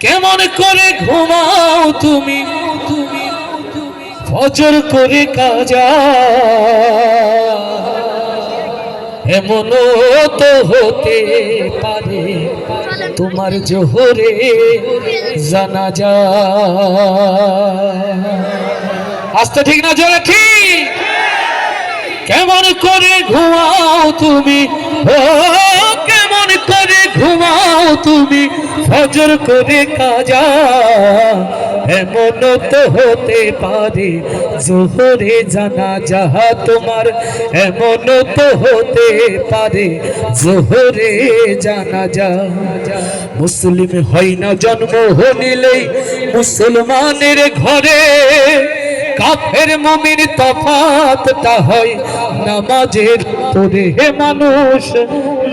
কেমন করে ঘুমাও তুমি তুমি? ফজর করে কাজা। এমন তো হতে পারে। তোমার জোহরে জানা যা আসতে ঠিক না, জোরে ঠিক। কেমন করে ঘুমাও তুমি? ও, কেমন করে ঘুমাও তুমি? ফজর করে কাজা। এমন তো হতে পারে, জোহরে জানা যাহা তোমার। এমন তো হতে পারে, জোহরে জানা যা মুসলিম হয় না জন্ম হনিলেই মুসলমানের ঘরে। কাফের মুমিন তফাতটা হয় নামাজের উপরে। হে মানুষ,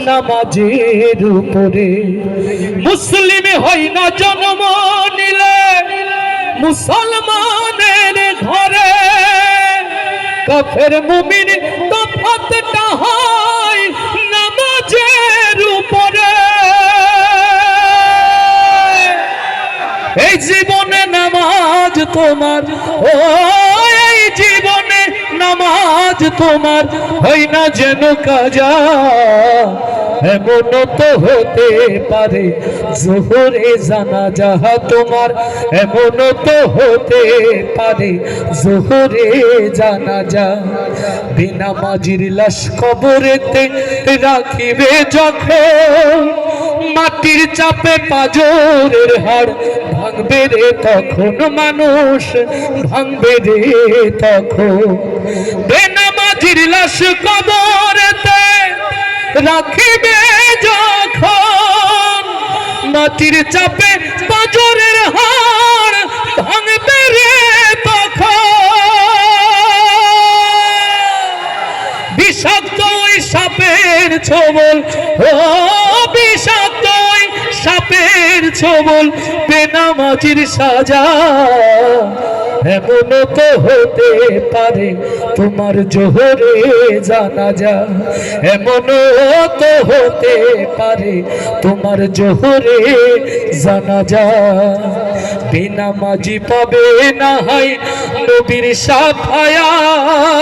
নামাজের উপরে। মুসলিম হয় না জন্ম নিলে মুসলমানের ঘরে। কাফের মুমিন তফাতটা হয় নামাজের উপরে। এই জীবনে নামাজ তোমার, ও এই জীবনে নামাজ তোমার, হয় না যেন কাজা। এমন তো হতে পারে। জোহরে জানা যাহা তোমার এমন তো হতে পারে। জোহরে জানা যা, বিনা মাজির লাশ কবরেতে রাখিবে যখন। মাটির চাপে পাজরের হাড় ভাঙবে রে তখন মানুষ, ভাঙবে রে তখন। বেনামাজির লাশ কবরেতে রাখিবে যখন মাটির চাপে পাঁচরের হাড় ভাঙবে রে তখন। বিষাক্ত ওই সাপের ছবল ও সাপের ছবল বেনামাজির সাজা। এমন তো হতে পারে তোমার জোহরে জানা যা এমন তো হতে পারে তোমার জোহরে জানা যা বেনামাজি পাবে না হয় নবীর সাফায়াত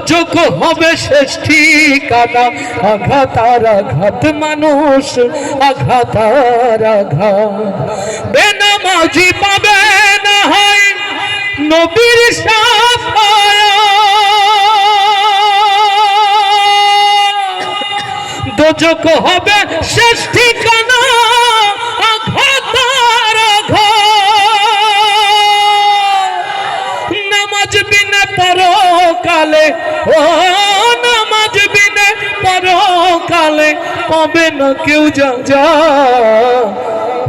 দোজক হবে শেষ ঠিকানা আঘাত আর আঘাত মানুষ আঘাত আর আঘাত। বেনামাজি পাবে না হয় নবীর দোজক হবে শেষ ঠিকানা পরকালে ও নামাজ বিনে পরকালে পাবে না কেউ যা যা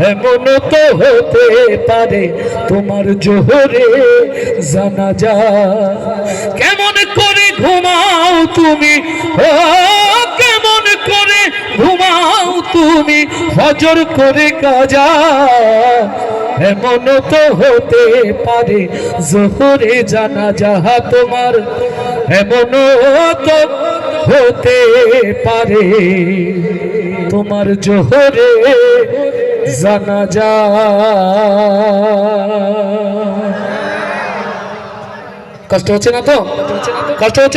এমন তো হতে পারে তোমার জোহরে জানা যা কেমন করে ঘুমাও তুমি? ও, কেমন করে ঘুমাও তুমি? ফজর করে কাজা। এমন তো হতে পারে, জোহরে জানা যাহা তোমার। এমন তো হতে পারে, তোমার জোহরে জানা যা কষ্ট হচ্ছে না তো? কষ্ট হচ্ছে